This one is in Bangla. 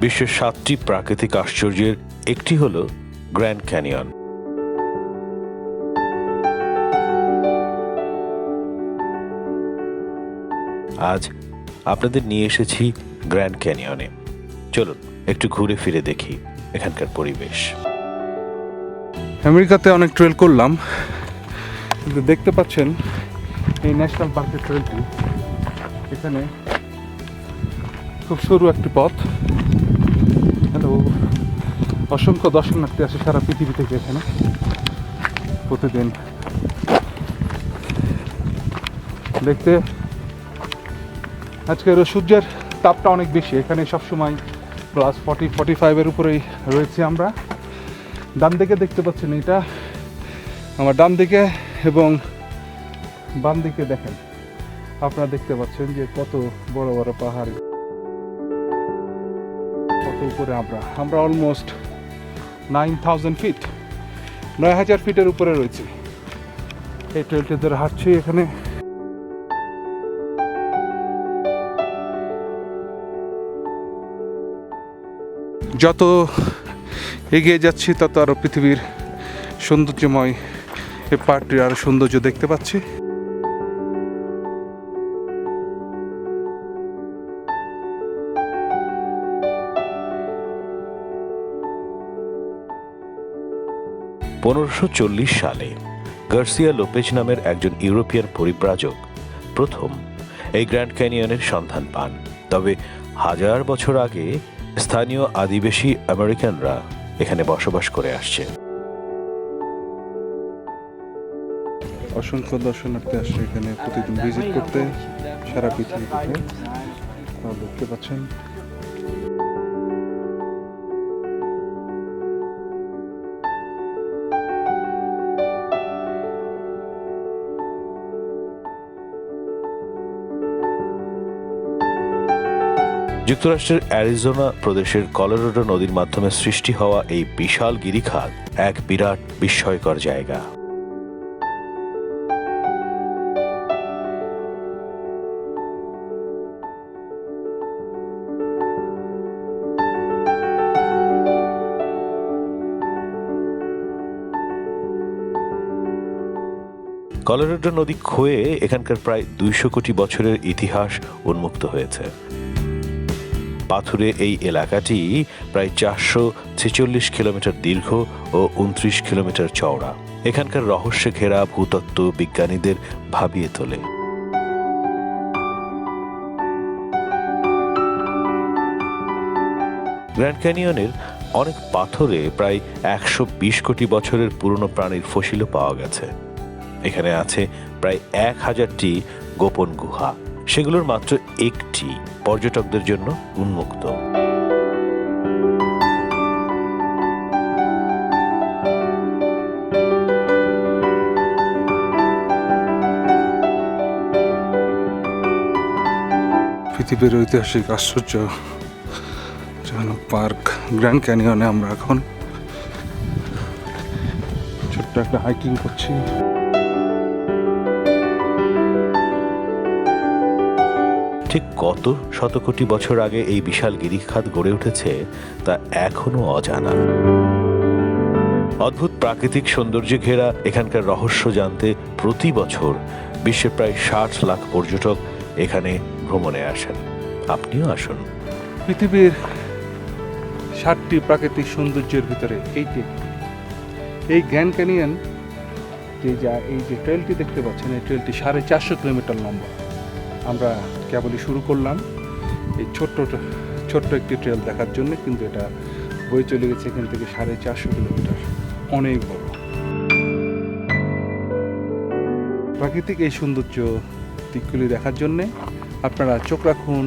বিশ্বের সাতটি প্রাকৃতিক আশ্চর্যের একটি হল গ্র্যান্ড ক্যানিয়ন। আজ আপনাদের নিয়ে এসেছি গ্র্যান্ড ক্যানিয়নে। চলুন, একটু ঘুরে ফিরে দেখি এখানকার পরিবেশ। আমেরিকাতে অনেক ট্রেল করলাম। কিন্তু দেখতে পাচ্ছেন এই ন্যাশনাল পার্কের ট্রেলটি এখানে খুব সরু একটি পথ। হ্যালো। অসংখ্য দর্শনার্থী আসে সারা পৃথিবী থেকে এখানে প্রতিদিন। দেখতে। আজকের সূর্যের তাপটা অনেক বেশি, এখানে সবসময় প্লাস ফর্টি ফর্টি ফাইভের উপরেই রয়েছে আমরা। ডান দিকে দেখতে পাচ্ছেন এটা। আমার ডান দিকে এবং বাম দিকে দেখেন। আপনারা দেখতে পাচ্ছেন যে কত বড় বড় পাহাড়। উপরে আমরা। আমরা অলমোস্ট নাইন থাউজেন্ড ফিট নয় হাজার ফিটের উপরে রয়েছে। এই ট্রেলটি ধরে হাঁটছি এখানে। যত এগিয়ে যাচ্ছি, তত আরও পৃথিবীর সৌন্দর্যময় এই পার্কটির আরও সৌন্দর্য দেখতে পাচ্ছি। পনেরোশো সালে গার্সিয়া লোপেজ নামের একজন ইউরোপিয়ান পরিব্রাজক প্রথম এই গ্র্যান্ড ক্যানিয়নের সন্ধান পান। তবে হাজার বছর আগে স্থানীয় আদিবাসী আমেরিকানরা এখানে বসবাস করে আসছে অসংখ্য দর্শনার্থী আসছে এখানে প্রতিদিন ভিজিট করতে, সারা পৃথিবী থেকে দেখতে পাচ্ছেন যুক্তরাষ্ট্রের অ্যারিজোনা প্রদেশের কলোরাডো নদীর মাধ্যমে সৃষ্টি হওয়া এই বিশাল গিরিখাত এক বিরাট বিস্ময়কর জায়গা। কলোরাডো নদী ক্ষয়ে এখানকার প্রায় দুইশো কোটি বছরের ইতিহাস উন্মুক্ত হয়েছে। পাথুরে এই এলাকাটি প্রায় চারশো ছেচল্লিশ কিলোমিটার দীর্ঘ ও উনত্রিশ কিলোমিটার চওড়া। এখানকার রহস্যে ঘেরা ভূতত্ত্ব বিজ্ঞানীদের ভাবিয়ে তোলে। গ্র্যান্ড ক্যানিয়নের অনেক পাথরে প্রায় একশো বিশ কোটি বছরের পুরনো প্রাণীর ফসিলও পাওয়া গেছে। এখানে আছে প্রায় এক হাজারটি গোপন গুহা। সেগুলোর মাত্র একটি পর্যটকদের জন্য উন্মুক্ত। পৃথিবীর ঐতিহাসিক আশ্চর্য পার্ক গ্র্যান্ড ক্যানিয়নে আমরা এখন ছোট্ট একটা হাইকিং করছি। ঠিক কত শত কোটি বছর আগে এই বিশাল গিরিখাত গড়ে উঠেছে, তা এখনও অজানা। অদ্ভুত প্রাকৃতিক সৌন্দর্যে ঘেরা এখানকার রহস্য জানতে প্রতি বছর বিশ্বের প্রায় ষাট লাখ পর্যটক এখানে ভ্রমণে আসেন। আপনিও আসুন। পৃথিবীর ষাটটি প্রাকৃতিক সৌন্দর্যের ভিতরে এইটি। এই গ্র্যান্ড ক্যানিয়ন, যে যা এই যে ট্রেলটি দেখতে পাচ্ছেন, এই ট্রেলটি সাড়ে চারশো কিলোমিটার লম্বা। আমরা কেবলই শুরু করলাম এই ছোট্ট ছোট্ট একটি ট্রেল দেখার জন্য, কিন্তু এটা বই চলে গেছে এখান থেকে সাড়ে চারশো কিলোমিটার। অনেক বড়। প্রাকৃতিক এই সৌন্দর্য দিকগুলি দেখার জন্যে আপনারা চোখ রাখুন।